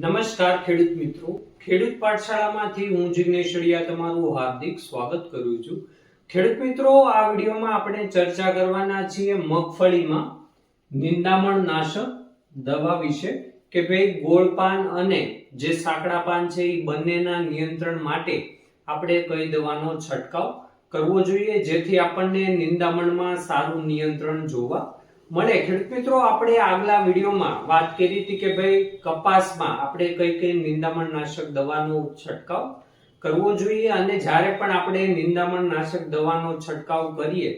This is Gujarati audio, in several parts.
નમસ્કાર ખેડૂત મિત્રો. ખેડૂત પાઠશાળામાંથી હું જિગ્નેશ અડિયા તમારું હાર્દિક સ્વાગત કરું છું. ખેડૂત મિત્રો, આ વિડીયોમાં આપણે ચર્ચા કરવાના છીએ મગફળીમાં નિંદામણ નાશક દવા વિશે કે ભાઈ ગોળ પાન અને જે સાંકડા પાન છે એ બંનેના નિયંત્રણ માટે આપણે કઈ દવાનો છંટકાવ કરવો જોઈએ, જેથી આપણને નિંદામણમાં સારું નિયંત્રણ જોવા મળે ખેડૂત મિત્રો આપણે આગલા વિડીયોમાં વાત કરી હતી કે ભાઈ કપાસમાં આપણે કઈ કઈ નિંદામણ નાશક દવાનો છંટકાવ કરવો જોઈએ અને જ્યારે પણ આપણે નિંદામણ નાશક દવાનો છંટકાવ કરીએ,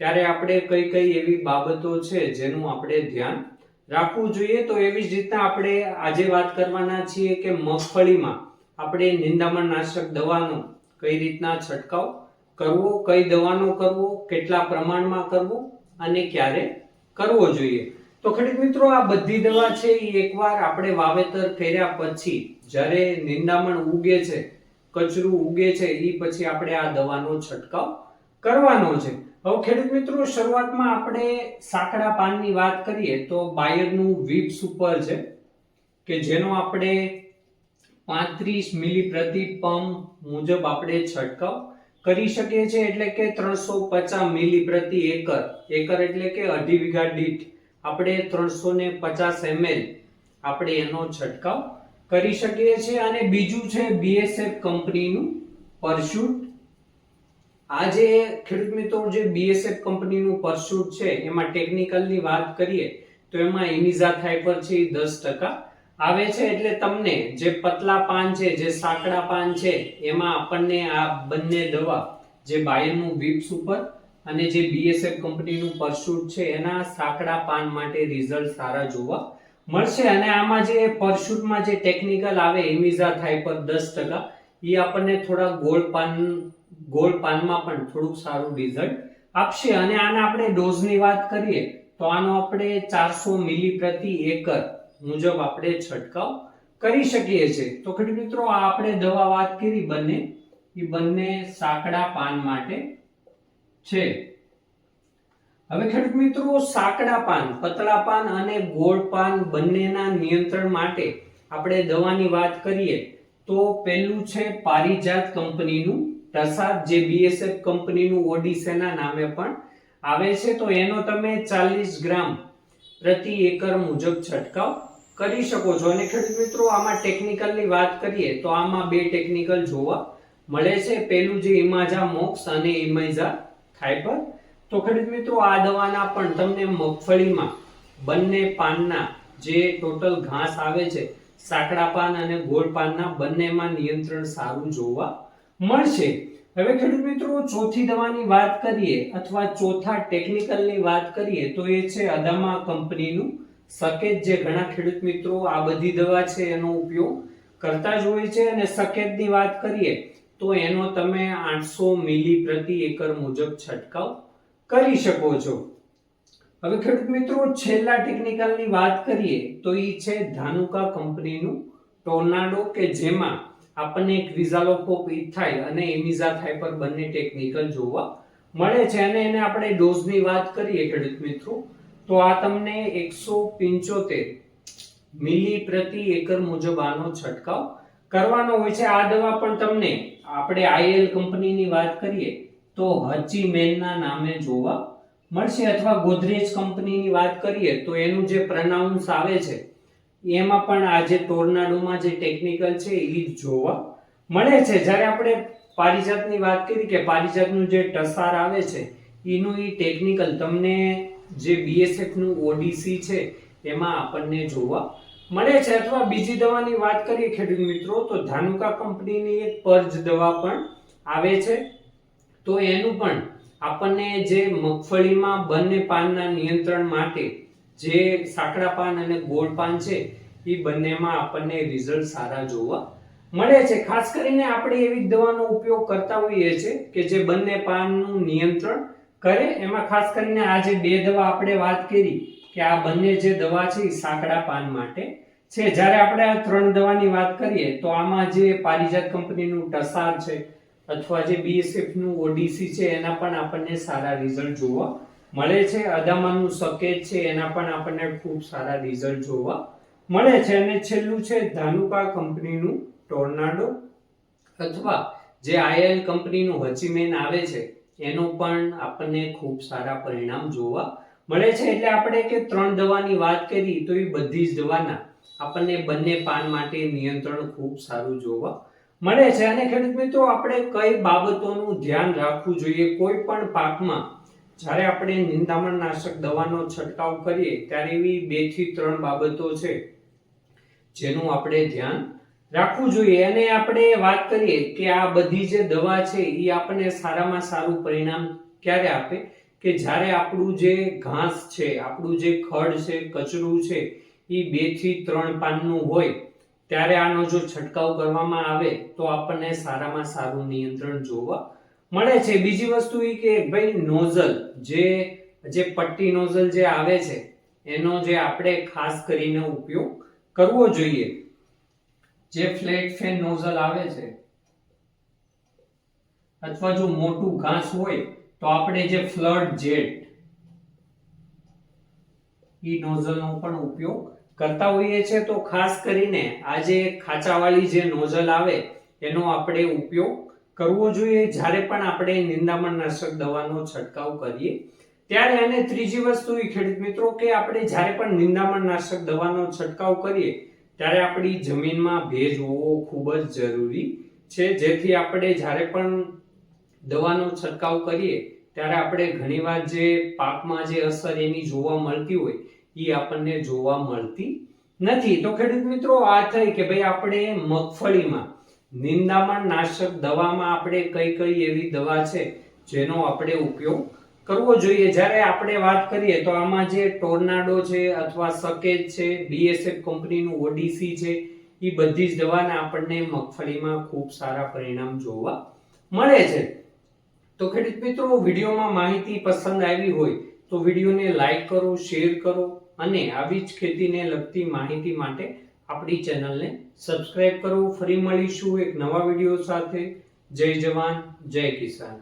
ત્યારે આપણે કઈ કઈ એવી બાબતો છે જેનું આપણે ધ્યાન રાખવું જોઈએ. તો એવી જ રીતના આપણે આજે વાત કરવાના છીએ કે મગફળીમાં આપણે નિંદામણ નાશક દવાનો કઈ રીતના છંટકાવ કરવો, કઈ દવાનો કરવો, કેટલા પ્રમાણમાં કરવો અને ક્યારે કરવો જોઈએ. તો ખેડૂત મિત્રો, આ બધી દવા છે એ એકવાર આપણે વાવેતર કર્યા પછી જ્યારે નિંદામણ ઉગે છે, કચરું ઉગે છે એ પછી આપણે આ દવાનો છંટકાવ કરવાનો છે. હવે ખેડૂત મિત્રો, શરૂઆતમાં આપણે સાંકડા પાનની વાત કરીએ તો બાયરનું વીપ સુપર છે, કે જેનો આપણે પાંત્રીસ મિલી પ્રતિ પંપ મુજબ આપણે છંટકાવ કરી શકીએ છીએ એટલે કે ત્રણસો પચાસ મિલી પ્રતિ એકર. એકર એટલે કે અઢી વીઘા દીઠ. આપણે ત્રણસો ને પચાસ એમએલ આપણે એનો છંટકાવ કરી શકીએ છીએ. અને બીજું છે બીએસએફ કંપનીનું પરસ્યુટ. આ જે ખેડૂત મિત્રો, જે બીએસએફ કંપનીનું પરસ્યુટ છે, એમાં ટેકનિકલની વાત કરીએ, તો એમાં ઇમિઝા થાઇપર છે દસ ટકા. આવે છે એટલે તમને જે પતલા પાન છે, જે સાંકડા પાન છે, એમાં આપણને આ બંને દવા, જે બાયરનું વિપ્સ ઉપર અને જે બીએસએફ કંપનીનું પરશુટ છે, એના સાંકડા પાન માટે રિઝલ્ટ સારા જોવા મળશે. અને આમાં જે પરશુટમાં જે ટેકનિકલ આવે એમિઝા થાય પર દસ ટકા એ આપણને થોડા ગોળ પાન, ગોળ પાનમાં પણ થોડુંક સારું રિઝલ્ટ આપશે. અને આના આપણે ડોઝની વાત કરીએ, તો આનો આપણે ચારસો મિલી પ્રતિ એકર મુજબ આપણે છંટકાવ કરી શકીએ છીએ. તો ખેડૂત મિત્રો, આ આપણે દવા વાત કરી બંને. એ બંને સાંકડા પાન માટે છે. હવે ખેડૂત મિત્રો, સાંકડા પાન પતળા પાન અને ગોળ પાન બંનેના નિયંત્રણ માટે આપણે દવાની વાત કરીએ તો પહેલું છે પારિજાત કંપનીનું પ્રસાદ, જે બીએસએફ કંપનીનું ઓડિસેના નામે પણ આવે છે. તો એનો તમે ચાલીસ ગ્રામ પ્રતિ એકર મુજબ છંટકાવ કરી શકો છો. અને ખેડૂત મિત્રો, આમાં ટેકનિકલની વાત કરીએ, તો આમાં બે ટેકનિકલ જોવા મળે છે. પહેલું જે ઇમાઝા મોક્સ અને ઇમાઝા થાઇપર તો ખેડૂત મિત્રો, આ દવાના પણ તમને મગફળીમાં બંને પાનના જે ટોટલ ઘાસ આવે છે, સાંકડા પાન અને ગોળ પાનના બંનેમાં નિયંત્રણ સારું જોવા મળશે. હવે ખેડૂત મિત્રો, ચોથી દવાની વાત કરીએ અથવા ચોથા ટેકનિકલની વાત કરીએ, તો એ છે અદામા કંપનીનું સકેત જે ઘણા ખેડૂત મિત્રો આ બધી દવા છે એનો ઉપયોગ કરતા જ હોય છે અને સકેતની વાત કરીએ તો એનો તમે આઠસો મિલી પ્રતિ એકર મુજબ છંટકાવ કરી શકો છો. હવે ખેડૂત મિત્રો છેલ્લા ટેકનિકલની વાત કરીએ તો એ છે ધાનુકા કંપનીનું ટોર્નાડો કે જેમાં આપણને એક ક્વિઝાલોપોપ ઇથાઇલ અને ઇમિઝાથાઈ પર બંને ટેકનિકલ જોવા મળે છે અને એને આપણે ડોઝની વાત કરીએ ખેડૂત મિત્રો તો આ તમને એકસો પિંચોતેર મિલી પ્રતિ એકર મુજબ આનો છંટકાવ કરવાનો હોય છે. આ દવા પણ તમને આપણે આઈએલ કંપનીની વાત કરીએ તો હચી મેનના નામે જોવા મળશે અથવા ગોદરેજ કંપનીની વાત કરીએ તો એનું જે પ્રનાઉન્સ આવે છે, એમાં પણ આ જે ટોર્નાડોમાં જે ટેકનિકલ છે એ જોવા મળે છે. જ્યારે આપણે પારિજાતની વાત કરી કે પારિજાતનું જે ટસાર આવે છે, એનું એ ટેકનિકલ તમને જે બીએસએફનું ઓડીસી છે, એમાં આપણને જોવા મળે છે. અથવા બીજી દવાની વાત કરીએ ખેડૂત મિત્રો, તો ધાનુકા કંપનીની એક પર્જ દવા પણ આવે છે. તો એનું પણ આપણને જે મગફળીમાં બંને પાનના નિયંત્રણ માટે જે સાંકડા પાન અને ગોળ પાન છે, એ બંનેમાં આપણને રિઝલ્ટ સારા જોવા મળે છે. ખાસ કરીને આપણે એવી દવાનો ઉપયોગ કરતા હોઈએ છીએ કે જે બંને પાનનું નિયંત્રણ કરે? એમાં ખાસ કરીને આ જે બે દવા આપણે વાત કરી કે આ બંને જે દવા છે સાંકડા પાન માટે છે. જ્યારે આપણે આ ત્રણ દવાની વાત કરીએ તો આમાં જે પારિજાત કંપનીનું ટસાર છે અથવા જે બીએસએફનું ઓડીસી છે, એના પણ આપણને સારા રિઝલ્ટ જોવા મળે છે. અદામાનું સકેત છે, એના પણ આપણને ખૂબ સારા રિઝલ્ટ જોવા મળે છે. અને છેલ્લું છે ધાનુકા કંપનીનું ટોર્નાડો અથવા જે આઈએલ કંપનીનું હચીમેન આવે છે એનું પણ આપણને ખૂબ સારા પરિણામ જોવા મળે છે. એટલે આપણે કે ત્રણ દવાની વાત કરી તો એ બધી જ દવાના આપણને બંને પાન માટે નિયંત્રણ ખૂબ સારું જોવા મળે છે. અને ખેડૂત મિત્રો, આપણે કઈ બાબતોનું ધ્યાન રાખવું જોઈએ? કોઈ પણ પાકમાં જ્યારે આપણે નિંદામણ નાશક દવાનો છંટકાવ કરીએ ત્યારે એવી બેથી ત્રણ બાબતો છે જેનું આપણે ધ્યાન રાખવું જોઈએ. અને આપણે વાત કરીએ કે આ બધી જે દવા છે એ આપણને સારામાં સારું પરિણામ ક્યારે આપે? કે જ્યારે આપણું જે ઘાસ છે, આપણું જે ખડ છે, કચરું છે એ બેથી ત્રણ પાનનું હોય, ત્યારે આનો જો છંટકાવ કરવામાં આવે, તો આપણને સારામાં સારું નિયંત્રણ જોવા મળે છે. બીજી વસ્તુ એ કે ભાઈ, નોઝલ, જે જે પટ્ટી નોઝલ જે આવે છે, એનો જે આપણે ખાસ કરીને ઉપયોગ કરવો જોઈએ. જે ફ્લેટ ફેન નોઝલ આવે છે, અથવા જો મોટું ઘાસ હોય, તો આપણે જે ફ્લડ જેટ, ઈ નોઝલનો પણ ઉપયોગ કરતા હોઈએ છે તો ખાસ કરીને આ જે ખાંચાવાળી જે નોઝલ આવે, એનો આપણે ઉપયોગ કરવો જોઈએ. જ્યારે પણ આપણે નિંદામણ નાશક દવાનો છંટકાવ કરીએ, ત્યારે અને ત્રીજી વસ્તુ એ ખેડૂત મિત્રો કે આપણે જ્યારે પણ નિંદામણ નાશક દવાનો છંટકાવ કરીએ ત્યારે આપણી જમીનમાં ભેજ હોવો ખૂબ જ જરૂરી છે. જેથી આપણે જ્યારે પણ દવાનો છંટકાવ કરીએ, ત્યારે આપણે ઘણીવાર જે પાકમાં જે અસર એની જોવા મળતી હોય એ આપણને જોવા મળતી નથી. તો ખેડૂત મિત્રો, આ થઈ કે ભાઈ આપણે મગફળીમાં, નિંદામણ નાશક દવામાં આપણે કઈ કઈ એવી દવા છે, જેનો આપણે ઉપયોગ કરવો જોઈએ. જ્યારે આપણે વાત કરીએ તો આમાં જે ટોર્નાડો છે અથવા સકેજ છે બીએસએફ કંપનીનું ઓડીસી છે એ બધી જ દવાના આપણને મગફળીમાં ખૂબ સારા પરિણામ જોવા મળે છે. તો ખેડૂત મિત્રો, વિડીયોમાં માહિતી પસંદ આવી હોય તો વિડીયોને લાઈક કરો, શેર કરો અને આવી જ ખેતીને લગતી માહિતી માટે આપણી ચેનલને સબસ્ક્રાઇબ કરો. ફરી મળીશું એક નવા વીડિયો સાથે. જય જવાન, જય કિસાન.